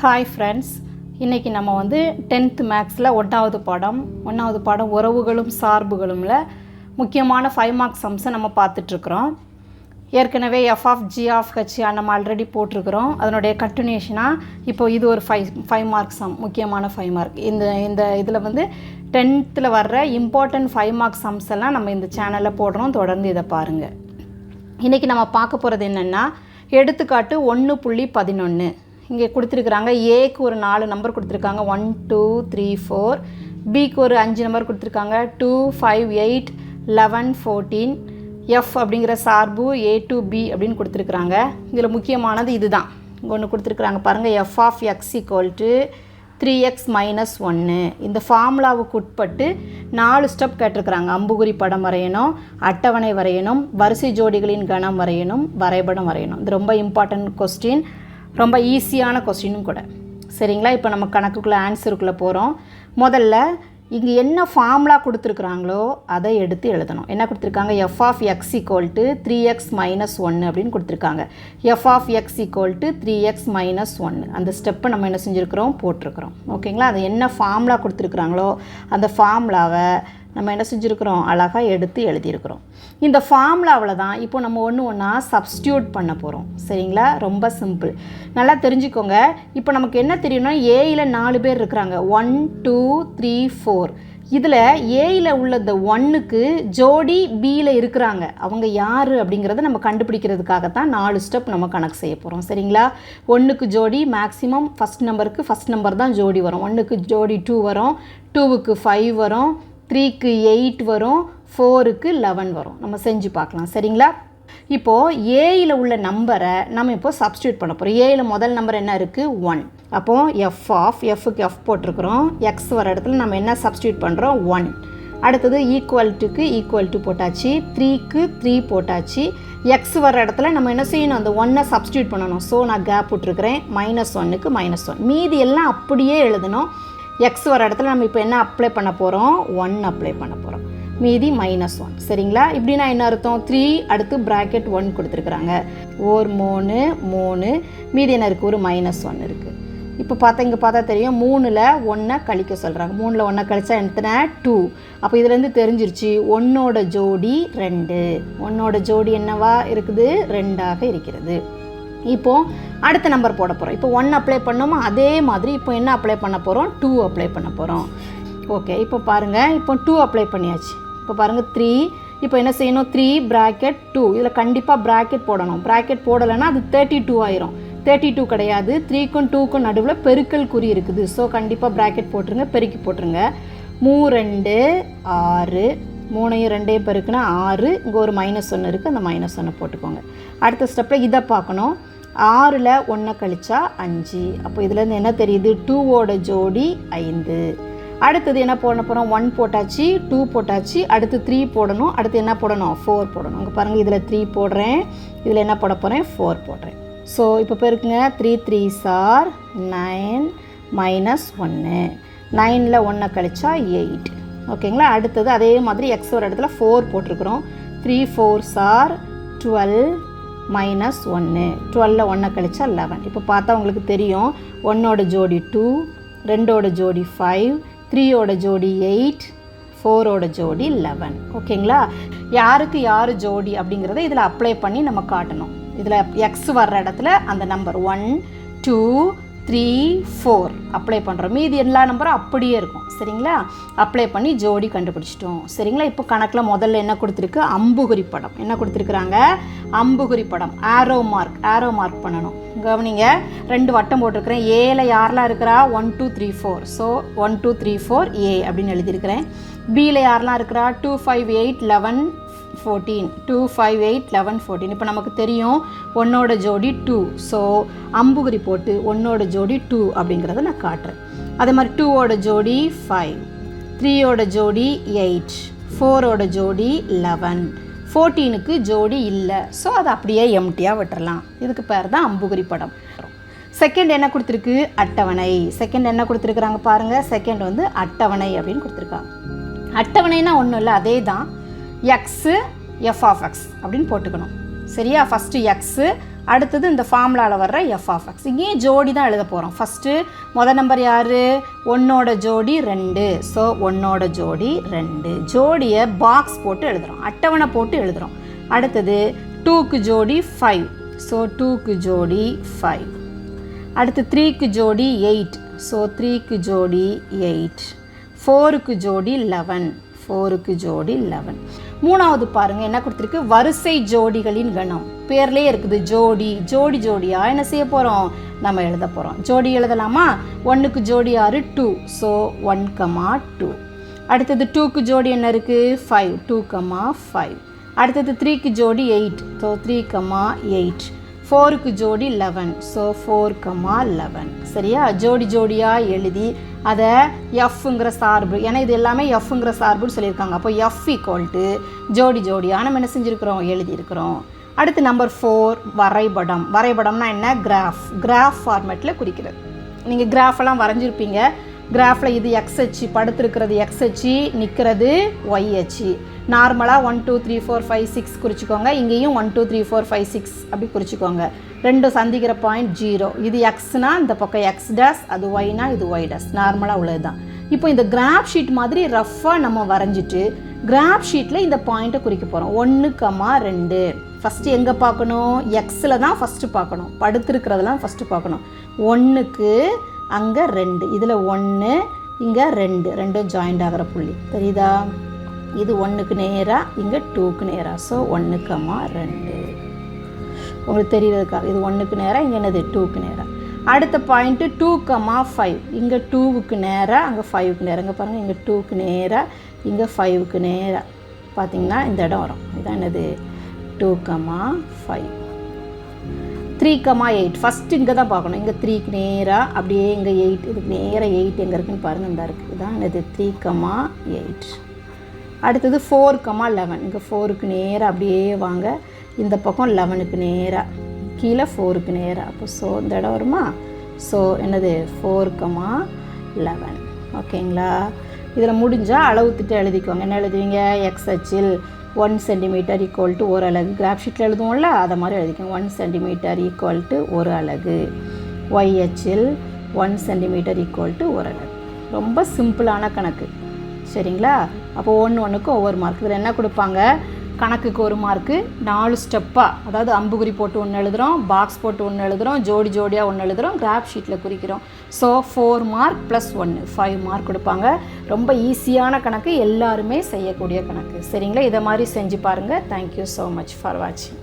Hi friends இன்றைக்கி நம்ம வந்து டென்த்து மேக்ஸில் ஒன்றாவது பாடம் ஒன்றாவது பாடம் உறவுகளும் சார்புகளும்ல முக்கியமான ஃபைவ் மார்க்ஸ் சம்ஸை நம்ம பார்த்துட்ருக்குறோம் ஏற்கனவே F of G of H நம்ம ஆல்ரெடி போட்டிருக்கிறோம். அதனுடைய கண்டினியூஷனாக இப்போ இது ஒரு ஃபைவ் ஃபைவ் மார்க் சம் முக்கியமான ஃபைவ் மார்க் இந்த இந்த இதில் வந்து டென்த்தில் வர்ற இம்பார்ட்டண்ட் ஃபைவ் மார்க் சம்ஸ் எல்லாம் நம்ம இந்த சேனலில் போடுறோம். தொடர்ந்து இதை பாருங்கள் இன்றைக்கி நம்ம பார்க்க போகிறது என்னென்னா எடுத்துக்காட்டு ஒன்று புள்ளி பதினொன்று இங்கே கொடுத்துருக்குறாங்க ஏக்கு ஒரு நாலு நம்பர் கொடுத்துருக்காங்க ஒன் டூ த்ரீ ஃபோர் பிக்கு ஒரு அஞ்சு நம்பர் கொடுத்துருக்காங்க two five eight eleven fourteen F அப்படிங்கிற சார்பு ஏ டு பி அப்படின்னு கொடுத்துருக்குறாங்க. இதில் முக்கியமானது இதுதான். ஒன்று கொடுத்துருக்குறாங்க பாருங்கள் F of X equal to three X minus ஒன்று இந்த ஃபார்முலாவுக்கு உட்பட்டு நாலு ஸ்டெப் கேட்டிருக்கிறாங்க. அம்புகுறி படம் வரையணும் அட்டவணை வரையணும் வரிசை ஜோடிகளின் கணம் வரையணும் வரைபடம் வரையணும். இது ரொம்ப இம்பார்ட்டன்ட் கொஸ்டின் ரொம்ப ஈஸியான கொஸ்டினும் கூட. சரிங்களா? இப்போ நம்ம கணக்குக்குள்ளே ஆன்சருக்குள்ளே போகிறோம் முதல்ல இங்கே என்ன ஃபார்முலா கொடுத்துருக்குறாங்களோ அதை எடுத்து எழுதணும். என்ன கொடுத்துருக்காங்க? F of X equal to three X minus ஒன்று அப்படின்னு கொடுத்துருக்காங்க. F of X equal to three X minus ஒன்று அந்த ஸ்டெப்பை நம்ம என்ன செஞ்சுருக்கிறோம்? போட்டிருக்கிறோம். ஓகேங்களா அது என்ன ஃபார்முலா கொடுத்துருக்குறாங்களோ அந்த ஃபார்முலாவை நம்ம என்ன செஞ்சுருக்கிறோம்? அழகாக எடுத்து எழுதியிருக்கிறோம். இந்த ஃபார்முலாவில் தான் இப்போ நம்ம ஒன்று ஒன்றா சப்ஸ்டியூட் பண்ண போகிறோம் சரிங்களா? ரொம்ப சிம்பிள் நல்லா தெரிஞ்சுக்கோங்க. இப்போ நமக்கு என்ன தெரியும்னா ஏயில் நாலு பேர் இருக்கிறாங்க. ஒன் டூ த்ரீ ஃபோர் இதில் ஏயில் உள்ள இந்த ஒன்னுக்கு ஜோடி பியில் இருக்கிறாங்க. அவங்க யார் அப்படிங்கிறத நம்ம கண்டுபிடிக்கிறதுக்காக தான் நாலு ஸ்டெப் நம்ம கணக்கு செய்ய போகிறோம் சரிங்களா? ஒன்றுக்கு ஜோடி மேக்ஸிமம் ஃபஸ்ட் நம்பருக்கு ஃபஸ்ட் நம்பர் தான் ஜோடி வரும். ஒன்றுக்கு ஜோடி டூ வரும். டூவுக்கு ஃபைவ் வரும். த்ரீக்கு எயிட் வரும் ஃபோருக்கு லெவன் வரும். நம்ம செஞ்சு பார்க்கலாம். சரிங்களா? இப்போது ஏயில் உள்ள நம்பரை நம்ம இப்போ சப்ஸ்டியூட் பண்ண போகிறோம் ஏயில் முதல் நம்பர் என்ன இருக்குது ஒன் அப்போது எஃப் ஆஃப் எஃப்க்கு எஃப் போட்டிருக்கிறோம். எக்ஸ் வர இடத்துல நம்ம என்ன சப்ஸ்டியூட் பண்ணுறோம் ஒன் அடுத்தது ஈக்குவல் டுக்கு ஈக்குவல் டு போட்டாச்சு. த்ரீக்கு த்ரீ போட்டாச்சு. எக்ஸ் வர இடத்துல நம்ம என்ன செய்யணும்? அந்த ஒன்னை சப்ஸ்டியூட் பண்ணணும். ஸோ நான் கேப் விட்ருக்கிறேன் மைனஸ் ஒன்னுக்கு மைனஸ் ஒன் மீதி எல்லாம் அப்படியே எழுதணும். எக்ஸ் வர இடத்துல நம்ம இப்போ என்ன அப்ளை பண்ண போகிறோம் ஒன் அப்ளை பண்ண போகிறோம் மீதி மைனஸ் ஒன் சரிங்களா? இப்படின்னா என்ன அர்த்தம்? த்ரீ அடுத்து ப்ராக்கெட் ஒன் கொடுத்துருக்குறாங்க. ஓர் மூணு மூணு. மீதி என்ன இருக்குது ஒரு மைனஸ் ஒன் இருக்குது இப்போ பார்த்தா இங்கே பார்த்தா தெரியும். மூணில் ஒன்றை கழிக்க சொல்கிறாங்க மூணில் ஒன்றை கழிச்சா எத்தனை டூ அப்போ இதுலேருந்து தெரிஞ்சிருச்சு. ஒன்னோட ஜோடி ரெண்டு. ஒன்னோட ஜோடி என்னவா இருக்குது? ரெண்டாக இருக்கிறது. இப்போது அடுத்த நம்பர் போட போகிறோம் இப்போ ஒன் அப்ளை பண்ணோமோ? அதே மாதிரி இப்போ என்ன அப்ளை பண்ண போகிறோம் டூ அப்ளை பண்ண போகிறோம் ஓகே இப்போ பாருங்கள் இப்போ டூ அப்ளை பண்ணியாச்சு. இப்போ பாருங்கள் த்ரீ இப்போ என்ன செய்யணும்? த்ரீ ப்ராக்கெட் டூ இதில் கண்டிப்பாக ப்ராக்கெட் போடணும். ப்ராக்கெட் போடலைன்னா அது தேர்ட்டி டூ ஆயிரும். தேர்ட்டி டூ கிடையாது. த்ரீக்கும் டூக்கும் நடுவில் பெருக்கல் குறி இருக்குது. ஸோ கண்டிப்பாக ப்ராக்கெட் போட்டுருங்க பெருக்கி போட்டுருங்க. மூ ரெண்டு ஆறு. மூணையும் ரெண்டையும் பெருக்குன்னா ஆறு. இங்கே ஒரு மைனஸ் ஒன்று இருக்குது அந்த மைனஸ் ஒன்று போட்டுக்கோங்க. அடுத்த ஸ்டெப்பில் இதை பார்க்கணும். ஆறில் ஒன்றை கழிச்சா அஞ்சு. அப்போ இதுலேருந்து என்ன தெரியுது? டூவோட ஜோடி ஐந்து. அடுத்தது என்ன போட போகிறோம் ஒன் போட்டாச்சு டூ போட்டாச்சு அடுத்து த்ரீ போடணும் அடுத்து என்ன போடணும்? ஃபோர் போடணும். இங்கே பாருங்கள் இதில் த்ரீ போடுறேன். இதில் என்ன போட போகிறேன் ஃபோர் போடுறேன். ஸோ இப்போ பேருக்குங்க three three sir nine minus ஒன்று நைனில் ஒன்றை கழிச்சா எயிட் ஓகேங்களா? அடுத்தது அதே மாதிரி எக்ஸ் ஒரு இடத்துல ஃபோர் போட்டிருக்கிறோம். Three four sir twelve minus ஒன்று டுவெல்ல ஒன்றை கழிச்சா லெவன் இப்போ பார்த்தா உங்களுக்கு தெரியும். ஒன்னோட ஜோடி டூ ரெண்டோட ஜோடி ஃபைவ் த்ரீயோட ஜோடி எயிட் ஃபோரோட ஜோடி லெவன் ஓகேங்களா யாருக்கு யார் ஜோடி அப்படிங்கிறத இதில் அப்ளை பண்ணி நம்ம காட்டணும். இதில் எக்ஸ் வர்ற இடத்துல அந்த number one two three four. Apply பண்ணுறோம் மீதி எல்லா நம்பரும் அப்படியே இருக்கும். சரிங்களா? அப்ளை பண்ணி ஜோடி கண்டுபிடிச்சிட்டோம். சரிங்களா? இப்போ கணக்கில் முதல்ல என்ன கொடுத்துருக்கு? அம்புகுறி படம். என்ன கொடுத்துருக்குறாங்க? அம்புகுறி படம். ஆரோ மார்க் ஆரோ மார்க் பண்ணணும். கவனிங்க. ரெண்டு வட்டம் போட்டிருக்கிறேன். ஏல யாரெலாம் இருக்கிறா? One two three four so one two three four A அப்படின்னு எழுதியிருக்கிறேன். பியில் யாரெலாம் இருக்கிறா? Two five eight eleven fourteen two five eight eleven fourteen இப்போ நமக்கு தெரியும் ஒன்னோட ஜோடி டூ ஸோ அம்புகுறி போட்டு ஒன்னோட ஜோடி டூ அப்படிங்கிறத நான் காட்டுறேன். அதே மாதிரி டூவோட ஜோடி ஃபைவ் த்ரீயோட ஜோடி எயிட் ஃபோரோட ஜோடி லெவன் ஃபோர்டீனுக்கு ஜோடி இல்லை. ஸோ அதை அப்படியே எம்டியாக விட்டுறலாம். இதுக்கு பேர் தான் அம்புகுறி படம். செகண்ட் என்ன கொடுத்துருக்கு? அட்டவணை. செகண்ட் என்ன கொடுத்துருக்குறாங்க பாருங்கள் செகண்ட் வந்து அட்டவணை அப்படின்னு கொடுத்துருக்காங்க. அட்டவணைனா ஒன்றும் இல்லை அதே தான் எக்ஸு எஃப் ஆஃப் எக்ஸ் அப்படின்னு போட்டுக்கணும். சரியா? ஃபஸ்ட்டு எக்ஸு அடுத்தது இந்த ஃபார்முலாவில் வர்ற எஃப் ஆஃப் எக்ஸ் இங்கேயும் ஜோடி தான் எழுத போகிறோம் ஃபஸ்ட்டு மொதல் நம்பர் யார்? ஒன்னோட ஜோடி ரெண்டு. ஸோ ஒன்னோட ஜோடி ரெண்டு. ஜோடியை பாக்ஸ் போட்டு எழுதுகிறோம் அட்டவணை போட்டு எழுதுகிறோம் அடுத்தது டூக்கு ஜோடி ஃபைவ் ஸோ டூக்கு ஜோடி ஃபைவ் அடுத்து த்ரீக்கு ஜோடி எயிட் ஸோ த்ரீக்கு ஜோடி எயிட் ஃபோருக்கு ஜோடி லெவன் ஃபோருக்கு ஜோடி லெவன் மூணாவது பாருங்கள் என்ன கொடுத்துருக்கு? வரிசை ஜோடிகளின் கணம். பேர்லேயே இருக்குது ஜோடி ஜோடி ஜோடியா? என்ன செய்ய போகிறோம் நம்ம எழுத போகிறோம் ஜோடி எழுதலாமா? ஒன்றுக்கு ஜோடி ஆறு two so one comma two அடுத்தது டூக்கு ஜோடி என்ன இருக்குது ஃபைவ் டூ கமா ஃபைவ் அடுத்தது த்ரீக்கு ஜோடி eight so three comma eight ஃபோருக்கு ஜோடி eleven. So four comma eleven. சரியா? ஜோடி ஜோடியாக எழுதி அதை எஃப்ங்கிற சார்பு ஏன்னா இது எல்லாமே எஃப்ங்கிற சார்புன்னு சொல்லியிருக்காங்க. அப்போ எஃப் ஈக்குவல் டு ஜோடி ஜோடியாக நம்ம என்ன செஞ்சுருக்கிறோம்? எழுதியிருக்கிறோம். அடுத்து நம்பர் ஃபோர் வரைபடம். வரைபடம்னா என்ன? கிராஃப் கிராஃப் ஃபார்மேட்டில் குறிக்கிறது. நீங்கள் கிராஃபெல்லாம் வரைஞ்சிருப்பீங்க. கிராஃபில் இது எக்ஸ் அச்சு படுத்துருக்கிறது எக்ஸ் அச்சு நிற்கிறது ஒய் அச்சு. நார்மலாக one two three four five six குறிச்சிக்கோங்க. இங்கேயும் one two three four five six அப்படி குறிச்சிக்கோங்க. ரெண்டும் சந்திக்கிற பாயிண்ட் ஜீரோ இது எக்ஸ்னா இந்த பக்கம் எக்ஸ் டேஸ் அது ஒய்னா இது ஒய் டேஸ் நார்மலாக உள்ளது தான் இப்போ இந்த கிராஃப் ஷீட் மாதிரி ரஃப்பாக நம்ம வரைஞ்சிட்டு கிராஃப் ஷீட்டில் இந்த பாயிண்ட்டை குறிக்க போகிறோம் ஒன்று கமா ரெண்டு. ஃபஸ்ட்டு எங்கே பார்க்கணும்? எக்ஸில் தான் ஃபஸ்ட்டு பார்க்கணும். படுத்துருக்கிறதெல்லாம் ஃபஸ்ட்டு பார்க்கணும். ஒன்றுக்கு அங்கே ரெண்டு. இதில் ஒன்று இங்கே ரெண்டு. ரெண்டும் ஜாயிண்ட் ஆகிற புள்ளி. தெரியுதா? இது ஒன்றுக்கு நேராக இங்கே டூக்கு நேராக ஸோ ஒன்று கமா ரெண்டு. உங்களுக்கு தெரியறதுக்காக இது ஒன்றுக்கு நேராக இங்கே என்னது? டூக்கு நேராக அடுத்த பாயிண்ட்டு டூ கமா ஃபைவ் இங்கே டூவுக்கு நேராக அங்கே ஃபைவுக்கு நேராக இங்கே பாருங்கள் இங்கே டூக்கு நேராக இங்கே ஃபைவுக்கு நேராக பார்த்தீங்கன்னா இந்த இடம் வரும். இதான் என்னது? Two comma five three comma eight first இங்கே தான் பார்க்கணும். இங்கே த்ரீக்கு நேராக அப்படியே இங்கே எயிட் இதுக்கு நேராக எயிட் எங்கே இருக்குன்னு பாருங்கள் இந்த இருக்குது இதான் என்னது? த்ரீ கமா எயிட் அடுத்தது ஃபோர் கமா லெவன் இங்கே ஃபோருக்கு நேராக அப்படியே வாங்க. இந்த பக்கம் லெவனுக்கு நேராக கீழே ஃபோருக்கு நேராக அப்போ ஸோ இந்த இடம் வருமா? ஸோ என்னது? ஃபோர் கமா லெவன் ஓகேங்களா இதில் முடிஞ்சால் அளவு திட்டு எழுதிக்கோங்க. என்ன எழுதுவீங்க? எக்ஸ் அச்சில் ஒன் சென்டிமீட்டர் ஈக்குவல் டு ஒரு அலகு. கிராஃப் ஷீட்டில் எழுதுவோம்ல அதை மாதிரி எழுதிக்கணும் ஒன் சென்டிமீட்டர் ஈக்குவல் டு ஒரு அலகு. ஒய்ஹெச்சில் ஒன் சென்டிமீட்டர் ஈக்குவல் டு ஒரு அலகு. ரொம்ப சிம்பிளான கணக்கு. சரிங்களா? அப்போ ஒன்று ஒன்றுக்கும் ஒவ்வொரு மார்க் இதில் என்ன கொடுப்பாங்க? கணக்குக்கு ஒரு மார்க்கு நாலு ஸ்டெப்பாக அதாவது அம்புகுறி போட்டு ஒன்று எழுதுகிறோம் பாக்ஸ் போட்டு ஒன்று எழுதுகிறோம் ஜோடி ஜோடியாக ஒன்று எழுதுகிறோம் கிராஃப் ஷீட்டில் குறிக்கிறோம். ஸோ ஃபோர் மார்க் ப்ளஸ் ஒன்று ஃபைவ் மார்க் கொடுப்பாங்க. ரொம்ப ஈஸியான கணக்கு எல்லாருமே செய்யக்கூடிய கணக்கு. சரிங்களா? இதை மாதிரி செஞ்சு பாருங்கள் தேங்க்யூ ஸோ மச் ஃபார் வாட்சிங்